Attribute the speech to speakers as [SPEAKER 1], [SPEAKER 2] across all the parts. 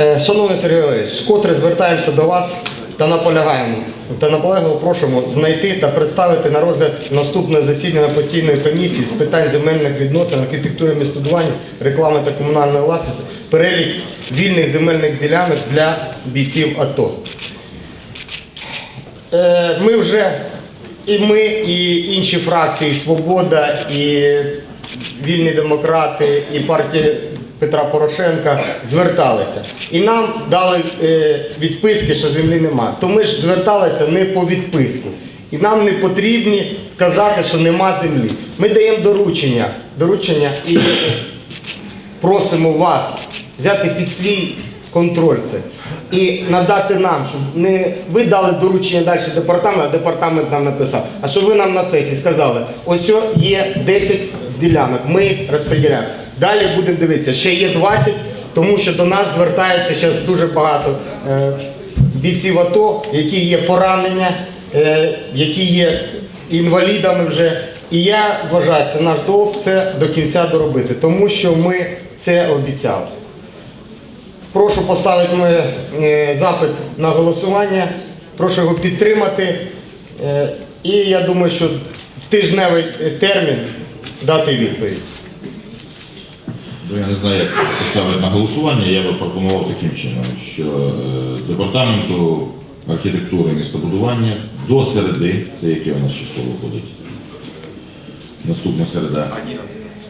[SPEAKER 1] Е, Шановний Сергій Валерійович, вкотре звертаємося до вас та наполягаємо та наполегливо просимо знайти та представити на розгляд наступне засідання постійної комісії з питань земельних відносин, архітектури містобудування, реклами та комунальної власності перелік вільних земельних ділянок для бійців АТО. Е, Ми вже і ми, і інші фракції Свобода, і Вільні демократи, і партія Петра Порошенка зверталися. І нам дали е, відписки, що землі нема. То ми ж зверталися не по відписку. І нам не потрібні вказати, що нема землі. Ми даємо доручення, доручення і просимо вас взяти під свій контроль це і надати нам, щоб не ви дали доручення далі департаменту, а департамент нам написав. А щоб ви нам на сесії сказали, ось є 10 ділянок, ми розподіляємо. Далі будемо дивитися, ще є 20, тому що до нас звертається зараз дуже багато е, бійців АТО, які є поранення, е, які є інвалідами вже. І я вважаю, це наш долг це до кінця доробити, тому що ми це обіцяли. Прошу поставити моє, е, запит на голосування. Прошу його підтримати. І я думаю, що тижневий термін дати відповідь.
[SPEAKER 2] Ну, Я не знаю, як поставити на голосування. Я би пропонував таким чином, що е, департаменту архітектури і містобудування до середи, це яке у нас число виходить? Наступна середа.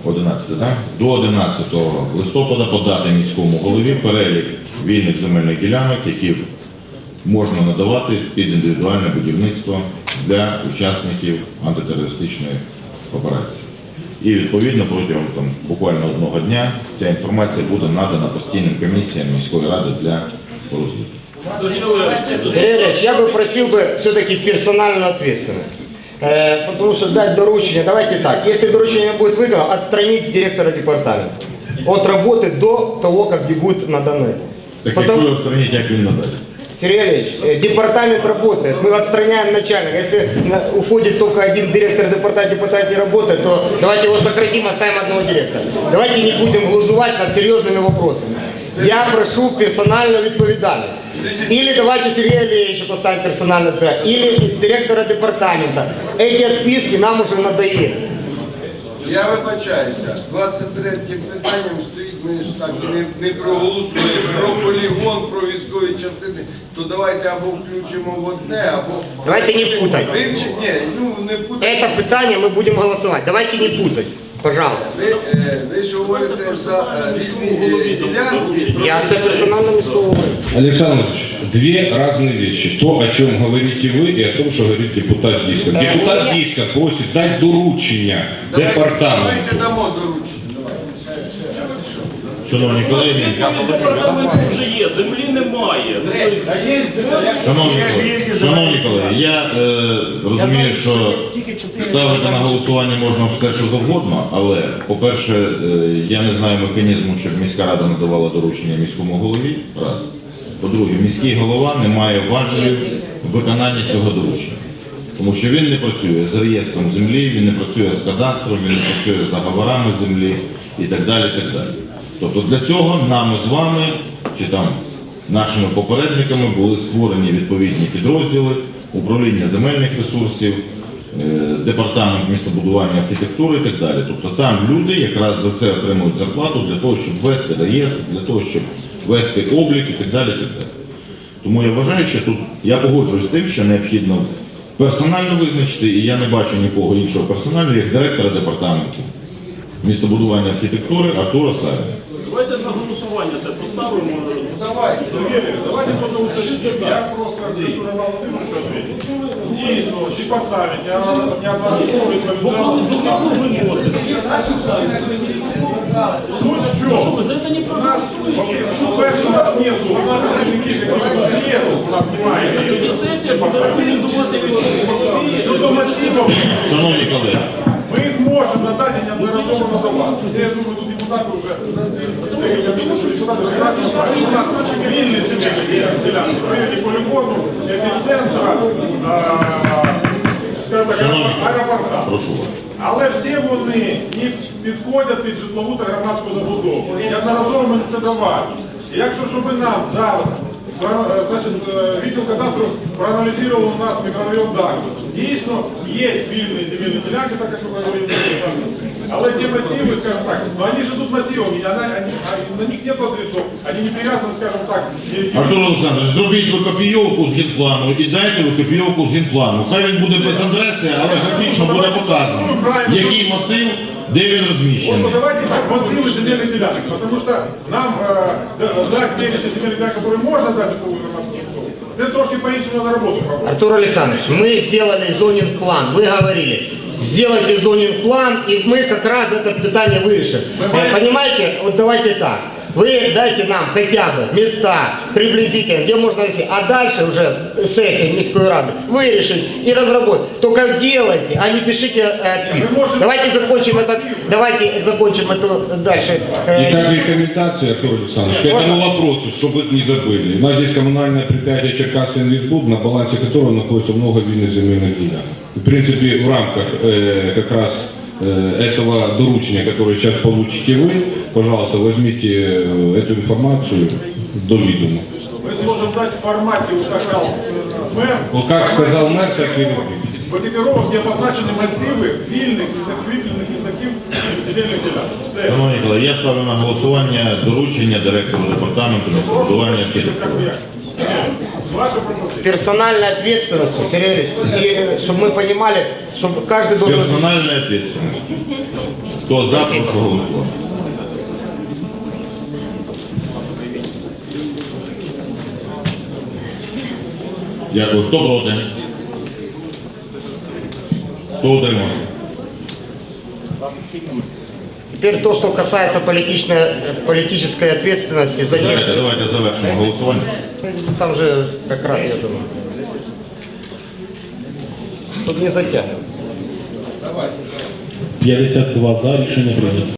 [SPEAKER 2] 11, так? До 11 листопада подати міському голові перелік вільних земельних ділянок, які можна надавати під індивідуальне будівництво для учасників антитерористичної операції. І відповідно протягом там, буквально одного дня ця інформація буде надана постійним комісіям міської ради для розгляду.
[SPEAKER 1] Сергей Ильич, я бы просил бы все-таки персональную ответственность. Э, потому что дать доручение, давайте так, если доручение будет выполнено, отстранить директора департамента от работы до того, как будет наданы.
[SPEAKER 2] Так
[SPEAKER 1] Потому-
[SPEAKER 2] якщо відстраніть, як він надасть?
[SPEAKER 1] Сергей Ильич, э, департамент работает, мы отстраняем начальника. Если на- уходит только один директор департамента, департамент не работает, то давайте его сократим, оставим одного директора. Давайте не будем глузувать над серьезными вопросами. Я прошу персональную відповідальність. Или давайте Сергея Ильича поставим персональную ответственность, или директора департамента. Эти отписки нам уже надоели.
[SPEAKER 3] Я вибачаюся, 23 питанням стоїть, ми ж так не, не проголосуємо про полігон, про військові частини, то давайте або включимо в одне, або...
[SPEAKER 1] Давайте не путать.
[SPEAKER 3] Вивчи... Ні, ну не путайте.
[SPEAKER 1] Это питание мы будем голосовать. Давайте не путать, пожалуйста.
[SPEAKER 3] Ви, е, ви ж говорите за е, вільні е, ділянки.
[SPEAKER 1] Я це персонально міського голови.
[SPEAKER 4] Александр Ильич, две разные вещи. То, о чем говорите вы, и о том, что говорит депутат Дискон. Депутат
[SPEAKER 1] я-
[SPEAKER 4] просить просит дать доручення
[SPEAKER 3] Давайте
[SPEAKER 4] департаменту.
[SPEAKER 3] дамо доручення.
[SPEAKER 2] Шановні колеги,
[SPEAKER 5] вже є, землі немає. Ну,
[SPEAKER 2] шановні колеги, шановні колеги, я е, розумію, що ставити на голосування можна все, що завгодно, але, по-перше, е, я не знаю механізму, щоб міська рада надавала доручення міському голові. Раз. По-друге, міський голова не має важелів виконання цього доручення. Тому що він не працює з реєстром землі, він не працює з кадастром, він не працює з договорами землі і так далі. І так далі. Тобто для цього нами з вами чи там нашими попередниками були створені відповідні підрозділи управління земельних ресурсів, е, департамент містобудування архітектури і так далі. Тобто там люди якраз за це отримують зарплату для того, щоб вести реєстр, для того, щоб вести облік і так далі. Так далі. Тому я вважаю, що тут я погоджуюсь з тим, що необхідно персонально визначити, і я не бачу нікого іншого персонально, як директора департаменту містобудування архітектури Артура Савіна.
[SPEAKER 5] Давайте на голосування це поставимо.
[SPEAKER 3] Давайте.
[SPEAKER 6] Давайте подумайте, я просто. Дійсно, департамент, я неодноразово відповідав. Суть в
[SPEAKER 5] Що
[SPEAKER 6] чому?
[SPEAKER 5] ви за це не
[SPEAKER 6] У нас, якщо перше, у нас нету працівників, які є, у нас немає. Щодо масивів,
[SPEAKER 2] Шановні колеги,
[SPEAKER 6] ми їх можемо надати неодноразово надавати. Я думаю, тут депутати вже місяців депутати прекрасно знають. У нас вільні земельні ділянки, прийняті полігону, епіцентра, аеропорта. Але всі вони і підходять під житлову та громадську забудову. Неодноразово ми це давали. І якщо щоб нам зараз е, значить, е, відділ кадастру проаналізував у нас мікрорайон Дарвин. Дійсно, є вільні земельні ділянки, так як ми говорили. Але ті массивы, скажем так, но они живут массивами, и она, они, а на них нет адресов, они не привязаны, скажем так, ни- ни-
[SPEAKER 2] Артур Олександрович, зробіть викопійовку з генплану і дайте викопійовку з генплану. Хай він буде без адреси, але графічно буде показано, який масив, де він
[SPEAKER 6] Вот
[SPEAKER 2] розміщений.
[SPEAKER 6] ну, давайте так, массивы земельных делянок, потому что нам э, да- дать перечень земельных делянок, которые можно дать по це трошки по-іншому на роботу проводити.
[SPEAKER 1] Артур Александрович, мы сделали зонинг-план, вы говорили, сделайте зонинг-план, и мы как раз это питание вырежем. Э, Понимаете, вот давайте так, вы дайте нам хотя бы места приблизительно, где можно вести, а дальше уже сессия Мирской Рады вырешить и разработать. Только делайте, а не пишите э, отписку.
[SPEAKER 6] Мы можем-
[SPEAKER 1] Давайте закончим это, давайте закончим это дальше. э,
[SPEAKER 4] И как рекомендация, Артур Александрович, к этому вопросу, чтобы вы не забыли. У нас здесь коммунальное предприятие Черкасский инвестбуд, на балансе которого находится много винных земельных делянок. В принципе, в рамках э, как раз э, этого доручения, которое сейчас получите вы, пожалуйста, возьмите э, эту информацию до видума.
[SPEAKER 6] Ми зможемо дати в форматі, вот как сказал э, мэр,
[SPEAKER 4] Вот как сказал мэр, так и робите.
[SPEAKER 6] в екіпіровок, де позначені масиви вільних, незакріплених, незакріп земельних ділянок. Все.
[SPEAKER 2] Шановні колеги, я ставлю на голосування доручення директору департаменту містобудування
[SPEAKER 6] Прошу,
[SPEAKER 2] архітектури.
[SPEAKER 6] как бы я. С вашей пропозицией.
[SPEAKER 1] персональной ответственностью, Сергей Ильич, и чтобы мы понимали, чтобы каждый должен...
[SPEAKER 2] Персональна відповідальність. Хто за, прошу голосувати. Дякую. Хто проти? Хто утримався?
[SPEAKER 1] Теперь то, что касается политичной, политической ответственности за тех,
[SPEAKER 2] Давайте, давайте завершим голосование.
[SPEAKER 1] там же как раз я думаю. Тут не затягиваем.
[SPEAKER 7] 52 за решение прийнято.